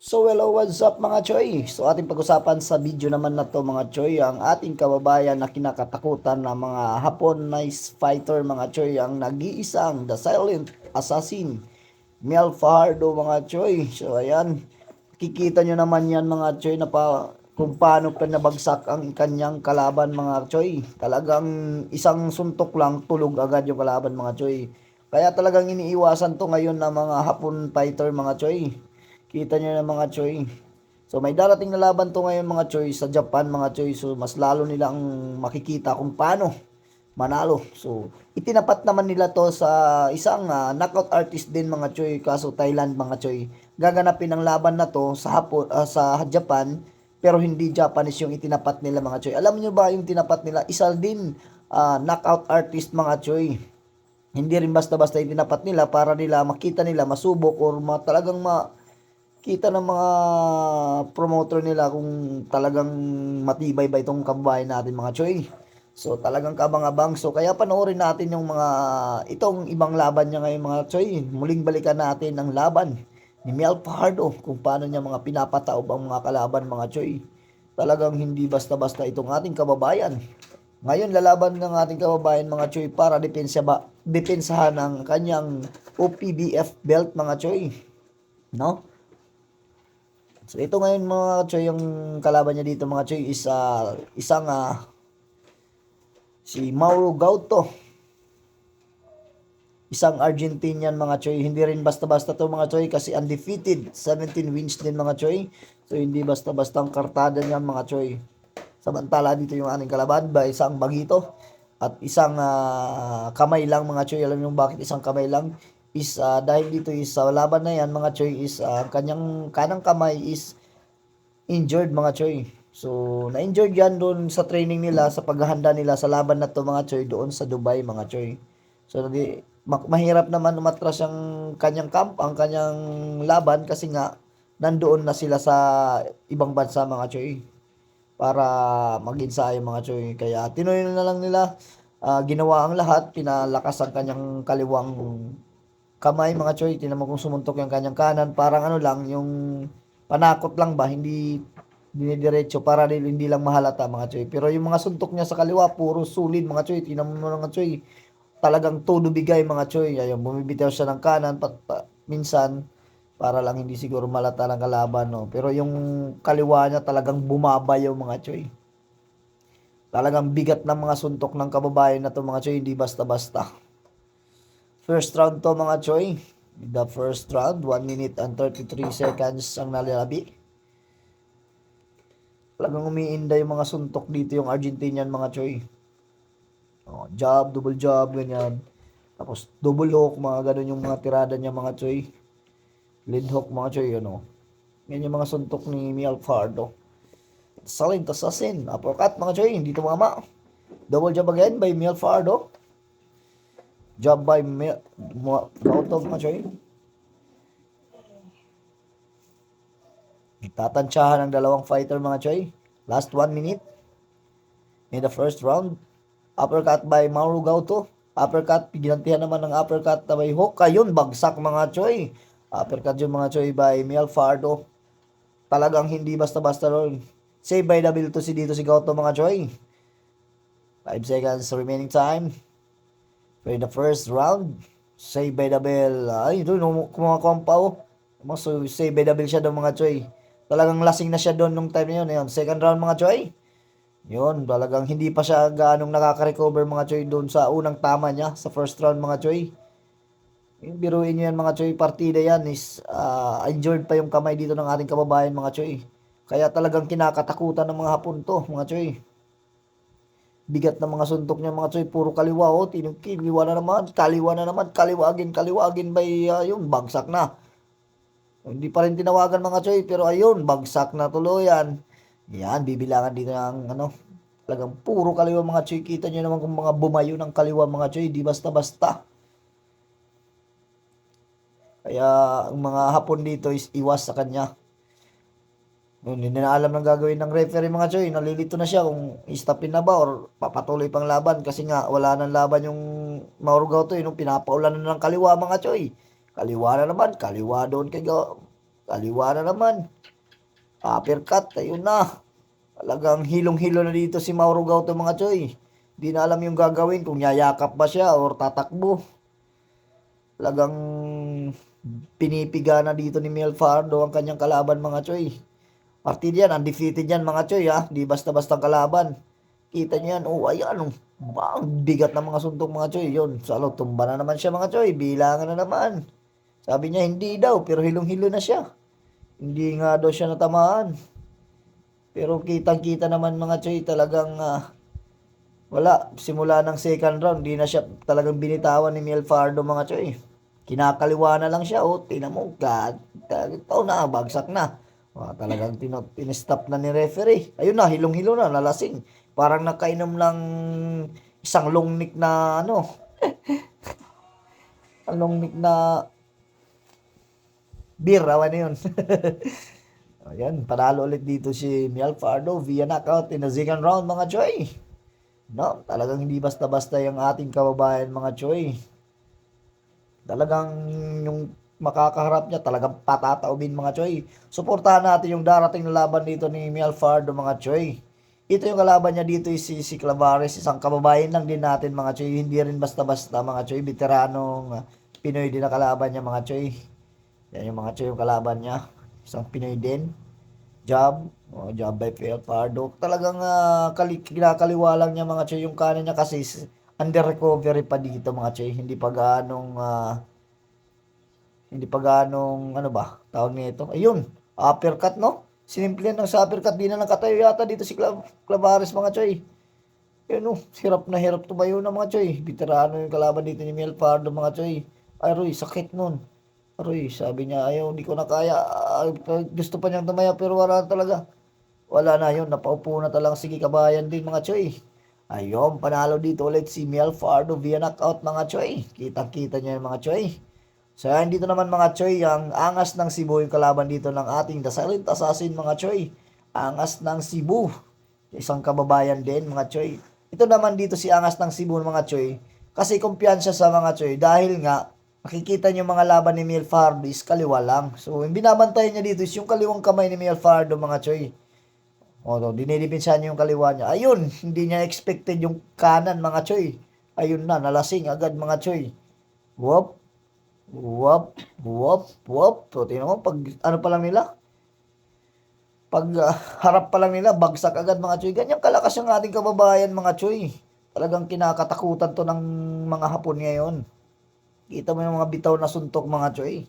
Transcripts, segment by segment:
So hello, what's up mga Choy? So ating pag-usapan sa video naman na to mga Choy, ang ating kababayan na kinakatakutan ng mga Hapon nice fighter mga Choy, ang nag-iisang The Silent Assassin, Mel Fajardo mga Choy. So ayan, kikita nyo naman yan mga Choy na pa kung paano pa nabagsak ang kanyang kalaban mga Choy. Talagang isang suntok lang, tulog agad yung kalaban mga Choy. Kaya talagang iniiwasan to ngayon ng mga Hapon fighter mga Choy. Kita nyo na mga Choy. So may darating na laban to ngayon mga Choy sa Japan mga Choy. So mas lalo nilang makikita kung paano manalo. So itinapat naman nila to sa isang ah, knockout artist din mga Choy. Kaso Thailand mga Choy. Gaganapin ang laban na to sa, Hapon, ah, sa Japan. Pero hindi Japanese yung itinapat nila mga Choy. Alam nyo ba yung tinapat nila? Isa din ah, knockout artist mga Choy. Hindi rin basta-basta yung tinapat nila para nila makita nila, masubok or ma, talagang ma, kita ng mga promoter nila kung talagang matibay ba itong kababayan natin mga choy. So talagang kabang-abang. So kaya panoorin natin yung mga itong ibang laban niya ngayon mga choy. Muling balikan natin ang laban ni Mel Fajardo kung paano niya mga pinapataob ang mga kalaban mga choy. Talagang hindi basta-basta itong ating kababayan. Ngayon lalaban ng ating kababayan mga choy para depensa ba, depensahan ang kanyang OPBF belt mga choy. No? So ito ngayon mga choy yung kalaban niya dito mga choy is ah, isang ah, si Mauro Gauto. Isang Argentinian mga choy. Hindi rin basta-basta to mga choy kasi undefeated. 17 wins din mga choy. So hindi basta-basta ang kartada niya mga choy. Samantala dito yung ating kalaban ba isang bagito at isang ah, kamay lang mga choy. Alam niyo bakit isang kamay lang? Is ah, dahil dito is sa laban na yan mga choy is ang kanyang kanang kamay is injured mga choy. So, na-injured yan doon sa training nila, sa paghahanda nila sa laban na to mga choy doon sa Dubai mga choy. So, di, ma- mahirap naman umatras ang kanyang camp, ang kanyang laban kasi nga nandoon na sila sa ibang bansa mga choy para mag-ensayo mga choy. Kaya tinuloy na lang nila, ah, ginawa ang lahat, pinalakas ang kanyang kaliwang kamay mga choy. Tinan mo kung sumuntok yung kanyang kanan, parang ano lang, yung panakot lang ba, hindi dinidiretso para hindi lang mahalata mga choy. Pero yung mga suntok niya sa kaliwa, puro sulit mga choy. Tinan mo mga choy, talagang todo bigay mga choy. Ayun, bumibitaw siya ng kanan, pat, pa- minsan, para lang hindi siguro malata ng kalaban, no. Pero yung kaliwa niya talagang bumabayaw mga choy. Talagang bigat ng mga suntok ng kababayan na to mga choy, hindi basta-basta. First round to mga choy. The first round, 1 minute and 33 seconds ang nalalabi. Talagang umiinda yung mga suntok dito yung Argentinian mga choy. Oh, jab, double jab, ganyan. Tapos double hook, mga ganun yung mga tirada niya mga choy. Lead hook mga choy, ano. Yan yung mga suntok ni Miel Fardo. Saling assassin. Uppercut mga choy, hindi tumama. Double jab again by Miel Fardo. Jab by Gautov mga choy. Tatansyahan ng dalawang fighter mga choy. Last one minute. In the first round. Uppercut by Mauro Gauto. Uppercut, ginantihan naman ng uppercut na may hook. Ayun, bagsak mga choy. Uppercut yung mga choy by Miel Fardo. Talagang hindi basta-basta ron. Save by the bill to si dito si Gauto mga choy. 5 seconds remaining time. For the first round. Save by the bell. Ay, doon, kumakuha pa oh. So, save by the bell siya doon mga choy. Talagang lasing na siya doon nung time na yun. Ayun, second round mga choy. Yun, talagang hindi pa siya ganong nakaka-recover mga choy doon sa unang tama niya sa first round mga choy. Yung biruin nyo yan mga choy, partida yan is ah, injured pa yung kamay dito ng ating kababayan mga choy. Kaya talagang kinakatakutan ng mga hapon to mga choy. Bigat ng mga suntok niya mga choy, puro kaliwa oh, tinong kaliwa na naman, kaliwa na naman, kaliwa again, kaliwa again by ah, yun, bagsak na. Hindi pa rin tinawagan mga choy, pero ayun, bagsak na tuluyan. Yan, bibilangan dito ng ano, talagang puro kaliwa mga choy. Kita nyo naman kung mga bumayo ng kaliwa mga choy, di basta-basta. Kaya ang mga hapon dito is iwas sa kanya. Hindi na alam ng gagawin ng referee mga choy. Nalilito na siya kung istopin na ba or papatuloy pang laban kasi nga wala nang laban yung Mauro to. Yung pinapaulan na ng kaliwa mga choy. Kaliwa na naman. Kaliwa doon kay Ga- kaliwa na naman. Uppercut, ayun na. Talagang hilong-hilo na dito si Mauro Gauto mga choy. Di na alam yung gagawin kung yayakap ba siya or tatakbo. Talagang pinipiga na dito ni Mel Fardo ang kanyang kalaban mga choy. Partid yan, undefeated yan mga choy ha. Di basta-basta kalaban. Kita niyo yan, oh ayan, oh. Bigat ng mga suntok mga choy. Yun, salo, tumba na naman siya mga choy. Bilangan na naman. Sabi niya hindi daw, pero hilong-hilo na siya. Hindi nga daw siya natamaan. Pero kitang-kita naman mga choy, talagang ah, wala. Simula ng second round, di na siya talagang binitawan ni Mel Fardo mga choy. Kinakaliwa na lang siya, oh. Tingnan mo, God. Ito na, bagsak na. Ah, talagang tino, tinestop na ni referee. Ayun na, hilong-hilo na, nalasing. Parang nakainom lang isang long neck na ano. Long neck na beer, awan na yun. Ayan, panalo ulit dito si Miel Fardo via knockout in the second round mga choy. No, talagang hindi basta-basta yung ating kababayan mga choy. Talagang yung makakaharap niya talagang patataubin mga choy. Suportahan natin yung darating na laban dito ni Miel Fardo mga choy. Ito yung kalaban niya dito is si, si Clavares, isang kababayan lang din natin mga choy. Hindi rin basta-basta mga choy, veteranong uh, Pinoy din na kalaban niya mga choy. Yan yung mga choy yung kalaban niya. Isang Pinoy din. Job. Oh, job by Phil Pardo. Talagang uh, kali, lang niya mga choy. Yung kanan niya kasi under recovery pa dito mga choy. Hindi pa ganong uh, hindi pa ganong ano ba tawag nito. Ayun, uppercut no? Sinimple ng sa uppercut di na nakatayo yata dito si Clav Clavares mga choy. Ayun oh, hirap na hirap tumayo na mga choy. Veterano yung kalaban dito ni Mel Pardo mga choy. Ay Roy, sakit nun. Aroy, sabi niya, ayaw, hindi ko na kaya. Ah, gusto pa niyang tumaya, pero wala talaga. Wala na yun, napaupo na talaga. Sige, kabayan din mga choy. Ayun, panalo dito ulit si Mel Fardo via knockout mga choy. Kita-kita niya yung mga choy. So, yan dito naman mga choy, ang angas ng Cebu yung kalaban dito ng ating The Silent Assassin mga choy. Angas ng Cebu. Isang kababayan din mga choy. Ito naman dito si angas ng Cebu mga choy. Kasi kumpiyansa sa mga choy dahil nga makikita niyo mga laban ni Mel Fardo is kaliwa lang. So, yung binabantayan niya dito is yung kaliwang kamay ni Mel Fardo, mga choy. O, to, dinidipinsa niya yung kaliwa niya. Ayun, hindi niya expected yung kanan, mga choy. Ayun na, nalasing agad, mga choy. Whoop, whoop, whoop, whoop. So, tingnan mo, pag, ano pa lang nila? Pag uh, harap pa lang nila, bagsak agad, mga choy. Ganyan kalakas yung ating kababayan, mga choy. Talagang kinakatakutan to ng mga hapon ngayon. Kita mo yung mga bitaw na suntok mga choy.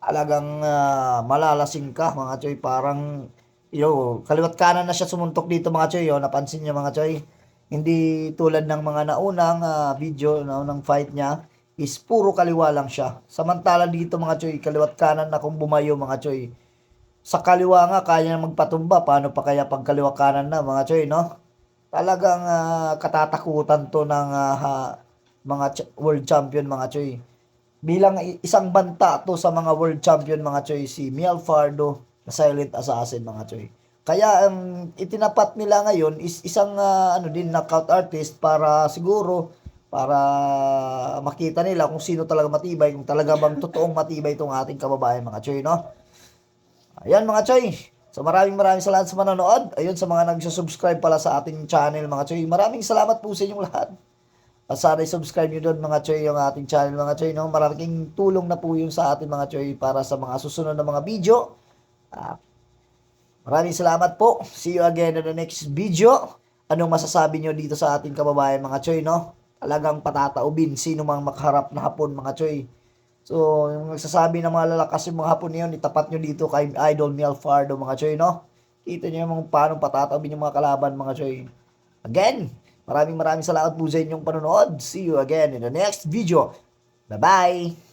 Alagang uh, malalasing ka mga choy. Parang, yo, kaliwat kanan na siya sumuntok dito mga choy. Yo, napansin niyo mga choy. Hindi tulad ng mga naunang uh, video, naunang fight niya, is puro kaliwa lang siya. Samantala dito mga choy, kaliwat kanan na kung bumayo mga choy. Sa kaliwa nga, kaya na magpatumba. Paano pa kaya pag kaliwa kanan na mga choy, no? Talagang uh, katatakutan to ng uh, mga ch- world champion mga choy. Bilang isang banta to sa mga world champion mga choy si Miel Fardo, na silent assassin mga choy. Kaya ang um, itinapat nila ngayon is isang uh, ano din knockout artist para siguro para makita nila kung sino talaga matibay, kung talaga bang totoong matibay itong ating kababayan mga choy, no? Ayan mga choy. So maraming maraming salamat sa manonood. Ayun sa mga nagsusubscribe pala sa ating channel mga choy. Maraming salamat po sa inyong lahat. At sana i-subscribe nyo doon mga choy yung ating channel mga choy. No? Maraming tulong na po yun sa ating mga choy para sa mga susunod na mga video. Uh, maraming salamat po. See you again in the next video. Anong masasabi nyo dito sa ating kababayan mga choy, no? Talagang patataubin sino mang makaharap na hapon mga choy. So, yung nagsasabi ng mga lalakas yung mga hapon niyon, itapat nyo dito kay Idol Miel Fardo mga choy, no? Kita nyo yung paano patataubin yung mga kalaban mga choy. Again, Maraming maraming salamat po sa inyong panonood. See you again in the next video. Bye-bye!